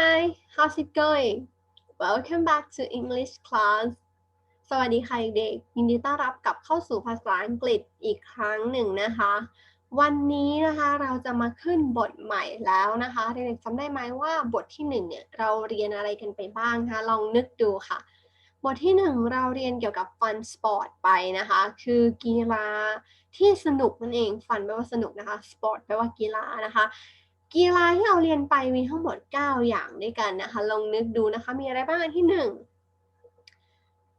Hi, how's it going? Welcome back to English class. สวัสดีค่ะเด็กๆยินดีต้อนรับกลับเข้าสู่ภาษาอังกฤษอีกครั้งหนึ่งนะคะ วันนี้นะคะเราจะมาขึ้นบทใหม่แล้วนะคะเด็กๆจำได้ไหมว่าบทที่หนึ่งเนี่ยเราเรียนอะไรกันไปบ้างคะลองนึกดูค่ะ บทที่หนึ่งเราเรียนเกี่ยวกับ fun sport ไปนะคะ คือกีฬาที่สนุกนั่นเอง fun แปลว่าสนุกนะคะ sport แปลว่ากีฬานะคะ กีฬาที่เราเรียนไปมีทั้งหมด 9 อย่างด้วยกันนะคะ ลองนึกดูนะคะ มีอะไรบ้างอันที่หนึ่ง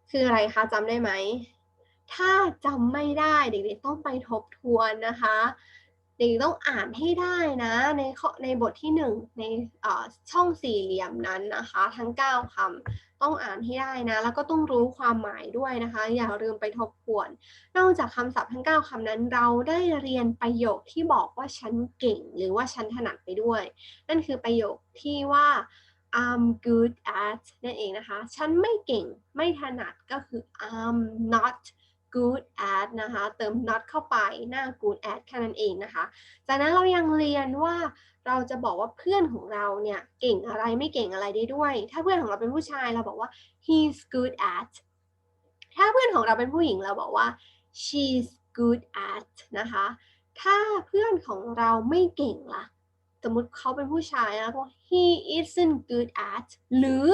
คืออะไรคะจำได้ไหม ถ้าจำไม่ได้เด็กๆต้องไปทบทวนนะคะ เด็กต้องอ่านให้ได้นะในในบทที่หนึ่งในช่องสี่เหลี่ยมนั้นนะคะ ทั้ง 9คำต้องอ่านให้ได้นะ แล้วก็ต้องรู้ความหมายด้วยนะคะ อย่าลืมไปทบทวน นอกจากคำศัพท์ทั้ง 9คำนั้น เราได้เรียนประโยคที่บอกว่าฉันเก่ง หรือว่าฉันถนัดไปด้วย นั่นคือประโยคที่ว่า I'm good at นั่นเองนะคะ ฉันไม่เก่งไม่ถนัดก็คือ I'm not good at นะคะ เติม not เข้าไปหน้า good at แค่นั้นเองนะคะ จากนั้นเรายังเรียนว่าเราจะบอกว่าเพื่อนของเราเนี่ยเก่งอะไรไม่เก่งอะไรได้ด้วย ถ้าเพื่อนของเราเป็นผู้ชายเราบอกว่า he's good at ถ้าเพื่อนของเราเป็นผู้หญิงเราบอกว่า she's good at นะคะ ถ้าเพื่อนของเราไม่เก่งล่ะ สมมติเขาเป็นผู้ชายนะก็ he isn't good at หรือ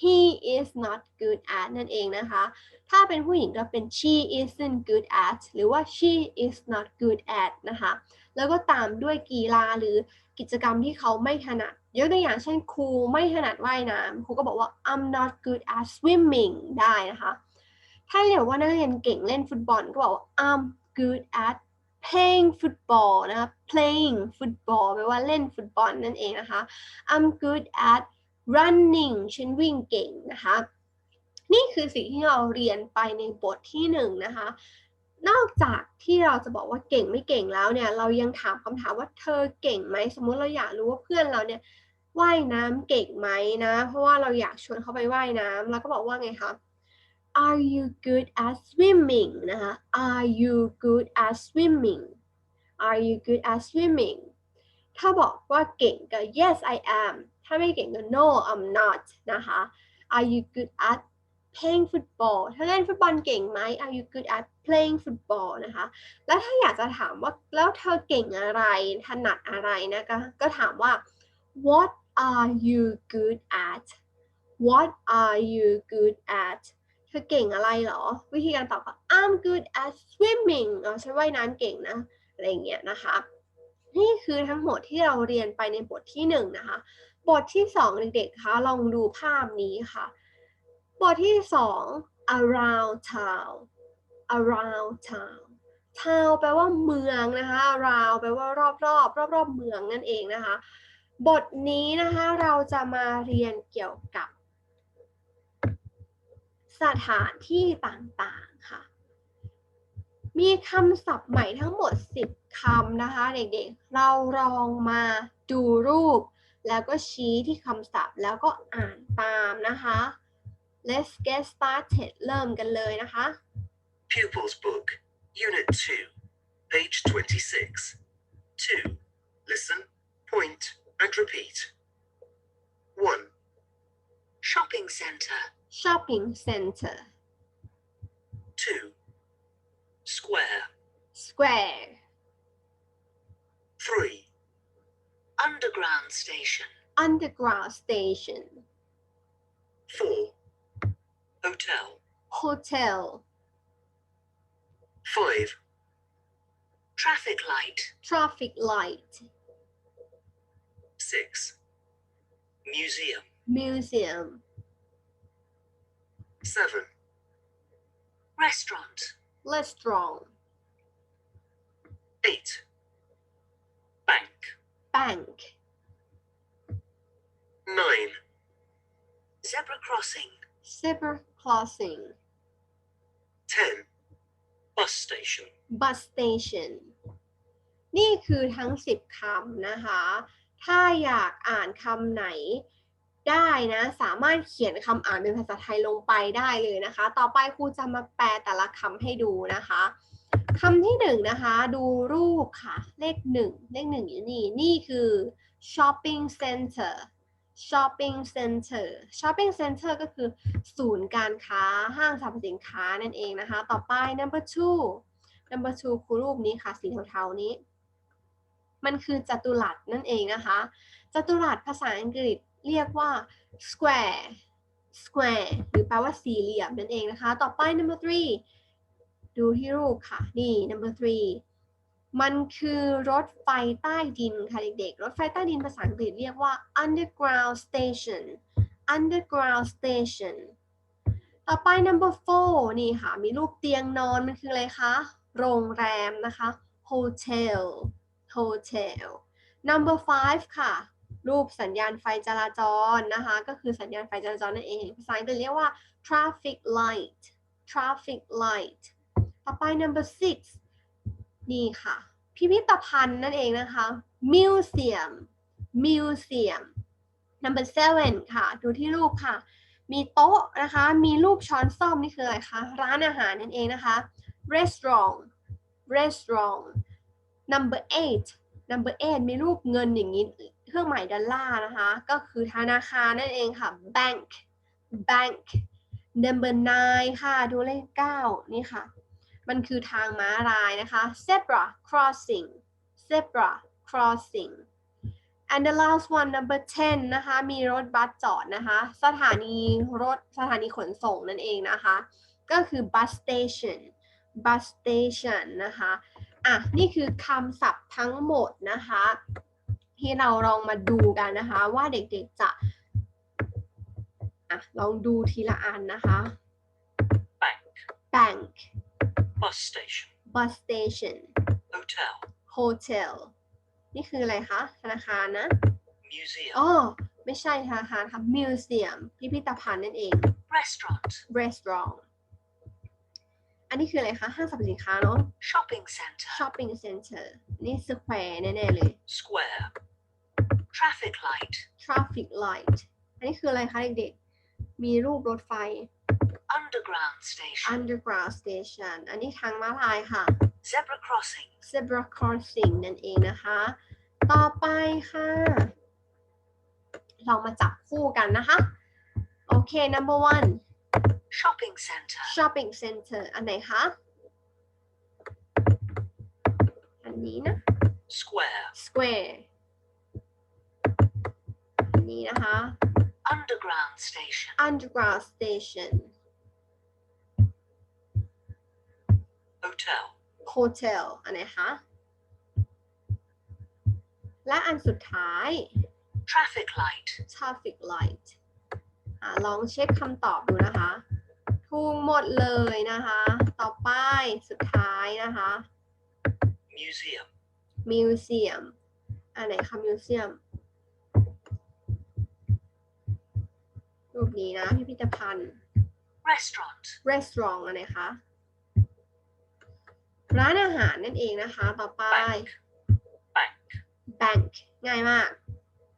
he is not good at นั่นเองนะคะ ถ้าเป็นผู้หญิงก็เป็น she isn't good at หรือว่า she is not good at นะคะ แล้วก็ตามด้วยกีฬาหรือกิจกรรมที่เขาไม่ถนัด ยกตัวอย่างเช่นครูไม่ถนัดว่ายน้ำครูก็บอกว่า I'm not good at swimming ได้นะคะ ถ้าเรียกว่านักเรียนเก่งเล่นฟุตบอลก็บอกว่า I'm good at playing football นะคะ playing football แปลว่าเล่นฟุตบอลนั่นเองนะคะ I'm good at running ฉันวิ่งเก่งนะคะ นี่คือสิ่งที่เราเรียนไปในบทที่หนึ่งนะคะ นอกจากที่เราจะบอกว่าเก่งไม่เก่งแล้วเนี่ย เรายังถามคำถามว่าเธอเก่งไหม สมมติเราอยากรู้ว่าเพื่อนเราเนี่ยว่ายน้ำเก่งไหมนะ เพราะว่าเราอยากชวนเขาไปว่ายน้ำเราก็บอกว่าไงคะ Are you good at swimming นะคะ Are you good at swimming Are you good at swimming ถ้าบอกว่าเก่งก็ Yes I am ถ้าไม่เก่งก็ No I'm not นะคะ Are you good at playing football ถ้าเล่นฟุตบอลเก่งไหม Are you good at playing football นะคะ แล้วถ้าอยากจะถามว่าแล้วเธอเก่งอะไร ถนัดอะไรนะคะก็ถามว่า What are you good at What are you good at เธอเก่งอะไรเหรอ วิธีการตอบก็ I'm good at swimming อ๋อฉันว่ายน้ำเก่งนะ อะไรอย่างเงี้ยนะคะ นี่คือทั้งหมดที่เราเรียนไปในบทที่หนึ่งนะคะ บทที่สองเด็กๆคะลองดูภาพนี้ค่ะ บทที่สอง around town around town town แปลว่าเมืองนะคะ around แปลว่ารอบๆรอบรอบๆเมืองนั่นเองนะคะ บทนี้นะคะเราจะมาเรียนเกี่ยวกับ สถานที่ต่างๆค่ะ มีคำศัพท์ใหม่ทั้งหมด 10คำนะคะ เด็กๆ เราลองมาดูรูป แล้วก็ชี้ที่คำศัพท์แล้วก็อ่านตามนะคะ Let's get started เริ่มกันเลยนะคะ Pupils Book, Unit 2, page 26. 2. Listen, point, and repeat. 1, Shopping centre. Shopping center Square. Square 3, Underground station. Underground station 4, Hotel. Hotel 5, Traffic light. Traffic light 6, Museum. Museum 7, Restaurant Restaurant 8, Bank. Bank 9, Zebra crossing. Zebra crossing 10, Bus station. Bus station นี่คือทั้ง 10คำนะคะ ถ้าอยากอ่านคำไหน ได้นะสามารถเขียนคำอ่านเป็นภาษาไทยลงไปได้เลยนะคะ ต่อไปครูจะมาแปลแต่ละคำให้ดูนะคะคำที่หนึ่งนะคะ ดูรูปค่ะ เลขหนึ่งเลขหนึ่งอยู่นี่ นี่คือ shopping center shopping center shopping center ก็คือศูนย์การค้าห้างสรรพสินค้านั่นเองนะคะ ต่อไป number two number two คือรูปนี้ค่ะ สีเทาๆนี้ มันคือจัตุรัสนั่นเองนะคะ จัตุรัสภาษาอังกฤษ เรียกว่า square square หรือแปลว่าสี่เหลี่ยมนั่นเองนะคะ ต่อไป number three ดูที่รูปค่ะ นี่ number three มันคือรถไฟใต้ดินค่ะเด็กๆ รถไฟใต้ดินภาษาอังกฤษเรียกว่า underground station underground station ต่อไป number four นี่ค่ะ มีรูปเตียงนอนมันคืออะไรคะ โรงแรมนะคะ hotel hotel number five ค่ะ รูปสัญญาณไฟจราจรนะคะ ก็คือสัญญาณไฟจราจรนั่นเอง ภาษาอังกฤษเรียกว่า traffic light traffic light ต่อไป number six นี่ค่ะ พิพิธภัณฑ์นั่นเองนะคะ museum museum number seven ค่ะ ดูที่รูปค่ะ มีโต๊ะนะคะ มีรูปช้อนส้อมนี่คืออะไรคะ ร้านอาหารนั่นเองนะคะ restaurant restaurant number eight number eight มีรูปเงินอย่างนี้ เครื่องหมายดอลลาร์นะคะ ก็คือธนาคารนั่นเองค่ะ bank bank number nine ค่ะ ดูเลขเก้านี่ค่ะ มันคือทางม้าลายนะคะ zebra crossing zebra crossing and the last one number 10 นะคะ มีรถบัสจอดนะคะ สถานีรถสถานีขนส่งนั่นเองนะคะ ก็คือ bus station bus station นะคะ อะ นี่คือคำศัพท์ทั้งหมดนะคะ ที่เราลองมาดูกันนะคะ ว่าเด็กๆจะอะลองดูทีละอันนะคะ bank, bank bus station, bus station hotel, hotel นี่คืออะไรคะ ธนาคารนะ museum, อ๋อไม่ใช่ธนาคารค่ะ museum พิพิธภัณฑ์นั่นเอง restaurant, restaurant อันนี้คืออะไรคะ ห้างสรรพสินค้าเนาะ shopping center, shopping center นี่ square แน่ ๆ เลย square, traffic light, traffic light อันนี้คืออะไรคะเด็กๆ มีรูปรถไฟ underground station, underground station อันนี้ทางม้าลายค่ะ zebra crossing, zebra crossing นั่นเองนะคะ ต่อไปค่ะ เรามาจับคู่กันนะคะ โอเค number one shopping center, shopping center อันไหนคะ อันนี้นะ square, square อั นนี้นะคะ underground station, underground station hotel, hotel อันไหนคะ และอันสุดท้าย traffic light, traffic light อะลองเช็คคำตอบดูนะคะ ถูกหมดเลยนะคะ ต่อไปสุดท้ายนะคะ museum, museum อันไหนคะ museum รูปนี้นะ พิพิธภัณฑ์ restaurant, restaurant อันไหนคะ ร้านอาหารนั่นเองนะคะ ต่อไป bank, bank, bank ง่ายมาก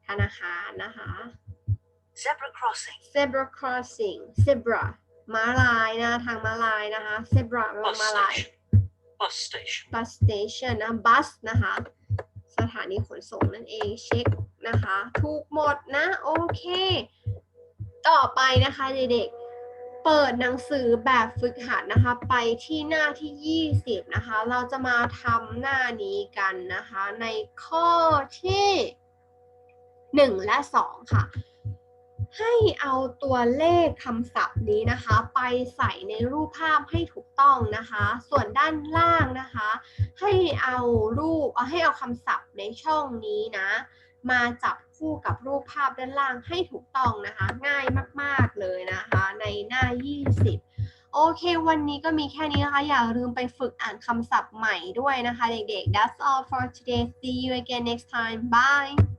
ธนาคารนะคะ zebra crossing, zebra crossing zebra ม้าลายนะ ทางม้าลายนะคะ zebra แปลว่า bus ม้าลาย station, bus station, bus station นะ bus นะคะ สถานีขนส่งนั่นเอง เช็คนะคะ ถูกหมดนะ โอเค ต่อไปนะคะเด็กๆ เปิดหนังสือแบบฝึกหัดนะคะ ไปที่หน้าที่ 20 นะคะ เราจะมาทำหน้านี้กันนะคะ ในข้อที่ 1 และ 2 ค่ะ ให้เอาตัวเลขคำศัพท์นี้นะคะ ไปใส่ในรูปภาพให้ถูกต้องนะคะ ส่วนด้านล่างนะคะ ให้เอารูปให้เอาคำศัพท์ในช่องนี้นะ มาจับคู่กับรูปภาพด้านล่างให้ถูกต้องนะคะ ง่ายมาก ๆ เลยนะคะ ในหน้า 20โอเค วันนี้ก็มีแค่นี้นะคะ อย่าลืมไปฝึกอ่านคำศัพท์ใหม่ด้วยนะคะ เด็กๆ That's all for today see you again next time bye